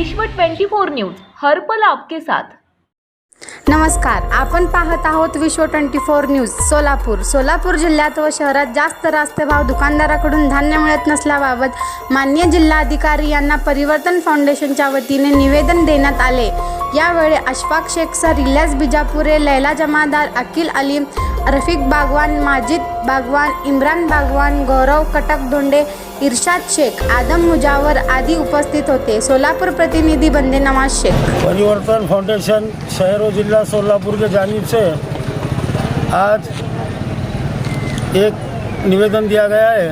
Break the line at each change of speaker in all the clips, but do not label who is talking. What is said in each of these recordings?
विश्व 24 न्यूज हरपल आपके साथ.
नमस्कार आपण पाहत आहोत Vishwa twenty four news Solapur. Solapur जिल्ह्यात व शहरात जास्त रास्ते भाव दुकानदाराकडून धान्य मिळत नसल्याबाबत मान्य जिल्हाधिकारी यांना परिवर्तन फाउंडेशनच्या वतीने निवेदन देण्यात आले. यावेळी अशफाक शेख सर इल्यास बिजापुरे लैला जमादार अकिल अलीम रफिक बागवान माजिद बागवान इम्रान बागवान गौरव कटक धोंडे इर्शाद शेख, आदम मुजावर आदी उपस्थित होते. सोलापूर प्रतिनिधि बंदे नवाज़ शेख.
परिवर्तन फाउंडेशन शहर और जिला सोलापुर के जानिब से आज एक निवेदन दिया गया है।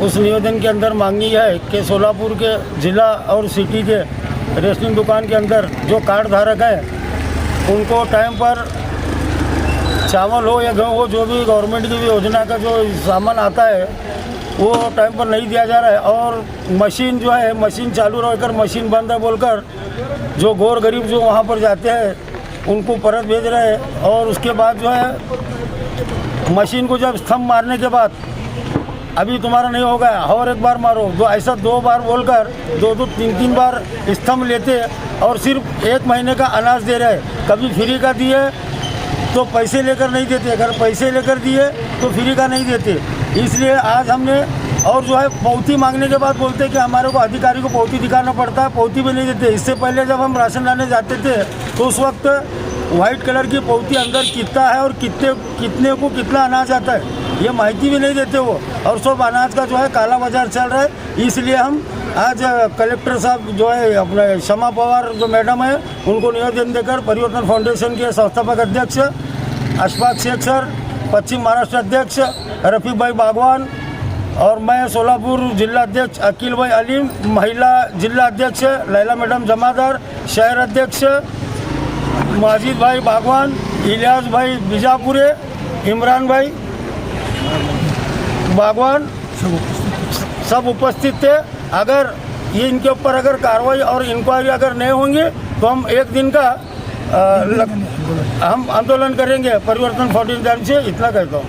उस निवेदन के अंदर मांगी है कि सोलापुर के ज़िला और सिटी के रेशनिंग दुकान के अंदर जो कार्ड धारक हैं, उनको टाइम पर चावल हो या गेहूँ हो, जो भी गवर्नमेंट की भी योजना का जो सामान आता है वो टाइम पर नहीं दिया जा रहा है और मशीन जो है मशीन चालू रहकर मशीन बंद है बोलकर, जो गौर गरीब जो वहाँ पर जाते हैं, उनको परत भेज रहे हैं और उसके बाद जो है मशीन को जब स्तंभ मारने के बाद, अभी तुम्हारा नहीं होगा, और एक बार मारो, दो, ऐसा दो बार बोलकर, दो दो, तीन तीन बार स्तंभ लेते और सिर्फ़ एक महीने का अनाज दे रहे कभी फ्री का दिए तो पैसे लेकर नहीं देते। अगर पैसे लेकर दिए तो फ्री का नहीं देते। इसलिए आज हमने और जो है पौती मांगने के बाद बोलते हैं कि हमारे को अधिकारी को पौती दिखाना पड़ता है पौती भी नहीं देते। इससे पहले जब हम राशन लाने जाते थे तो उस वक्त वाइट कलर की पौती अंदर कितना है और कितने कितने को कितना अनाज आता है, ये माहिती भी नहीं देते वो। और सब अनाज का जो है, काला बाज़ार चल रहा है। इसलिए हम आज कलेक्टर साहब जो है, अपने क्षमा पवार जो मैडम है, उनको निवेदन देकर परिवर्तन फाउंडेशन के संस्थापक अध्यक्ष अशफाक शेख सर, पश्चिम महाराष्ट्र अध्यक्ष रफी भाई बागवान और मैं सोलापुर जिला अध्यक्ष, अकील भाई अलीम, महिला जिला अध्यक्ष, लैला मैडम जमादार, शहर अध्यक्ष, माजिद भाई बागवान, इलियास भाई बीजापुरे, इमरान भाई बागवान सब उपस्थित थे। अगर ये इनके ऊपर अगर कार्रवाई और इंक्वायरी अगर नहीं होंगी तो हम एक दिन का लग- हम आंदोलन करेंगे। परिवर्तन फाउंडेशन से इतना कहता हूँ।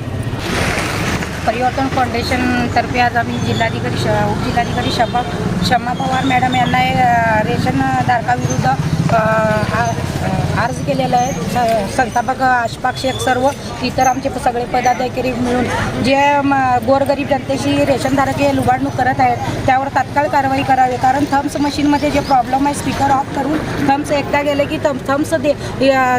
परिवर्तन फाउंडेशनतर्फे आज आम्ही जिल्हाधिकारी श उपजिल्हाधिकारी शमा क्षमा पवार मॅडम यांना रेशन धारकाविरुद्ध अर्ज केलेला आहे. संस्थापक अशफाक शेख सर्व इतर आमचे सगळे पदाधिकारी मिळून जे म, गोरगरीब जनतेशी रेशनधारक हे लुबाडणूक करत आहेत त्यावर तात्काळ कारवाई करावी. कारण थम्स मशीनमध्ये जे प्रॉब्लेम आहे स्पीकर ऑफ करून थम्स एकदा गेले की थम थम्स दे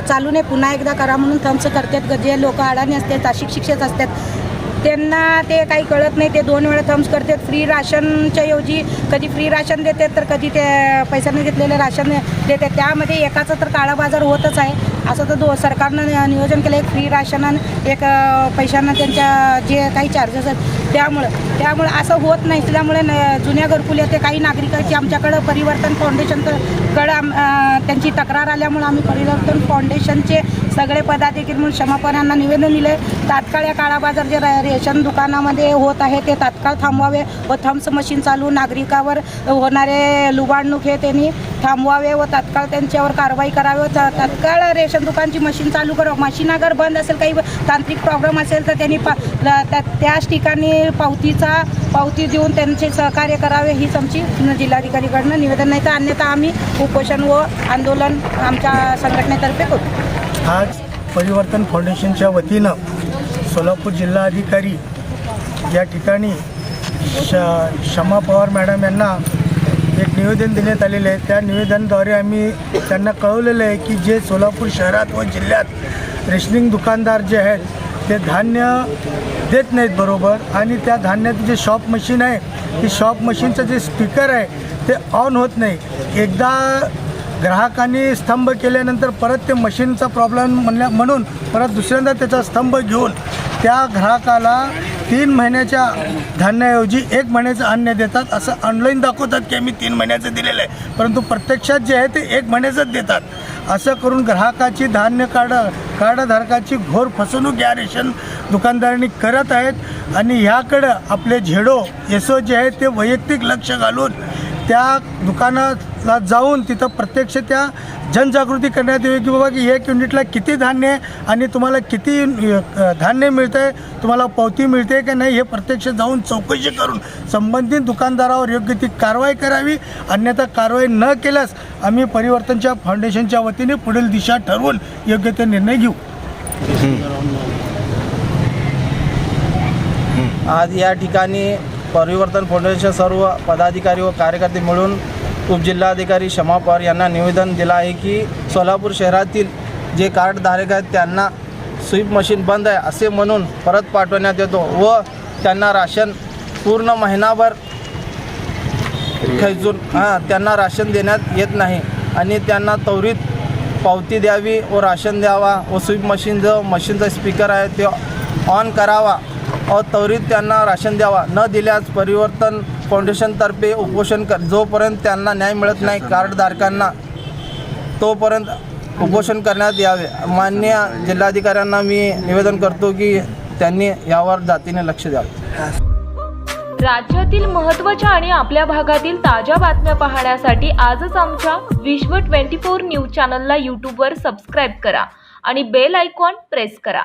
चालू नाही पुन्हा एकदा करा म्हणून थम्स करतात. जे लोक अडाणी असतात अशिक्षित असतात त्यांना ते काही कळत नाही ते दोन वेळा थम्स करतात. फ्री राशनच्या ऐवजी कधी फ्री राशन देतात तर कधी ते पैशाने घेतलेलं राशन देतात. त्यामध्ये एकाचा तर काळा बाजार होतच आहे. असं तर दो सरकारनं नि- नियोजन केलं. एक फ्री राशन आणि एक पैशांना त्यांच्या जे काही चार्जेस आहेत त्यामुळं त्यामुळं असं होत नाही. त्यामुळे न- जुन्या घरकुल ते काही नागरिकांची आमच्याकडं परिवर्तन फाउंडेशनकडं आम त्यांची तक्रार आल्यामुळं आम्ही परिवर्तन फाउंडेशनचे सगळे पदाधिकारी म्हणून क्षमापणांना निवेदन दिले तात्काळ या काळा बाजार जे रेशन दुकानामध्ये होत आहे ते तात्काळ थांबवावे व थम्स मशीन चालू नागरिकावर होणारे लुबाडणूक हे त्यांनी थांबवावे व तात्काळ त्यांच्यावर कारवाई करावी व तात्काळ रेशन दुकानची मशीन चालू करावं मशीन अगर बंद असेल काही तांत्रिक प्रॉब्लेम असेल तर त्यांनी पा त्या- त्याच ठिकाणी पावतीचा पावती देऊन त्यांचे सहकार्य करावे. हीच आमची जिल्हाधिकारीकडनं निवेदन. नाही तर अन्यथा आम्ही उपोषण व आंदोलन आमच्या संघटनेतर्फे करू.
आज परिवर्तन फाउंडेशनच्या वतीनं सोलापूर जिल्हाधिकारी या ठिकाणी श शमा पवार मॅडम यांना एक निवेदन देण्यात आलेले आहे. त्या निवेदनाद्वारे आम्ही त्यांना कळवलेलं आहे की जे सोलापूर शहरात व जिल्ह्यात रेशनिंग दुकानदार जे आहेत ते धान्य देत नाहीत बरोबर. आणि त्या धान्याचं जे शॉप मशीन आहे ती शॉप मशीनचं जे स्पीकर आहे ते ऑन होत नाही. एकदा ग्राहकांनी स्तंभ केल्यानंतर परत ते मशीनचा प्रॉब्लेम म्हणल्या म्हणून परत दुसऱ्यांदा त्याचा स्तंभ घेऊन त्या ग्राहकाला तीन महिन्याच्या धान्याऐवजी एक महिन्याचं अन्न देतात. असं ऑनलाईन दाखवतात की आम्ही तीन महिन्याचं दिलेलं आहे. परंतु प्रत्यक्षात जे आहे ते एक महिन्याचंच देतात. असं करून ग्राहकाची धान्य कार्ड कार्डधारकाची घोर फसवणूक या रेशन दुकानदारांनी करत आहेत. आणि ह्याकडं आपले झेडो एसओ जे आहेत ते वैयक्तिक लक्ष घालून त्या दुकानाला जाऊन तिथं प्रत्यक्ष त्या जनजागृती करण्यात यावी की बाबा की एक युनिटला किती धान्य आहे आणि तुम्हाला किती धान्य मिळतं आहे तुम्हाला पावती मिळते का नाही हे प्रत्यक्ष जाऊन चौकशी करून संबंधित दुकानदारावर योग्य ती कारवाई करावी. अन्यथा कारवाई न केल्यास आम्ही परिवर्तनच्या फाउंडेशनच्या वतीने पुढील दिशा ठरवून योग्य ते निर्णय घेऊ.
आज या ठिकाणी परिवर्तन फाउंडेशन सर्व पदाधिकारी व कार्यकर्ते मिळून उपजिल्हाधिकारी क्षमा पवार यांना निवेदन दिलं आहे की सोलापूर शहरातील जे कार्डधारक आहेत त्यांना स्वीप मशीन बंद आहे असे म्हणून परत पाठवण्यात येतो व त्यांना राशन पूर्ण महिनाभर खेचून हां त्यांना राशन देण्यात येत नाही आणि त्यांना त्वरित पावती द्यावी व राशन द्यावा व स्वीप मशीन जो मशीनचा स्पीकर आहे ते ऑन करावा. त्वरित त्यांना राशन द्यावा. न दिल्यास परिवर्तन फाउंडेशनतर्फे उपोषण कर. जोपर्यंत त्यांना न्याय मिळत नाही कार्डधारकांना तोपर्यंत उपोषण करण्यात यावे. मान्य जिल्हाधिकाऱ्यांना मी निवेदन करतो की त्यांनी यावर जातीने लक्ष द्यावे.
राज्यातील महत्त्वाच्या आणि आपल्या भागातील ताज्या बातम्या पाहण्यासाठी आजच आमच्या विश्व ट्वेंटी फोर न्यूज चॅनलला यूट्यूबवर सबस्क्राईब करा आणि बेल आयकॉन प्रेस करा.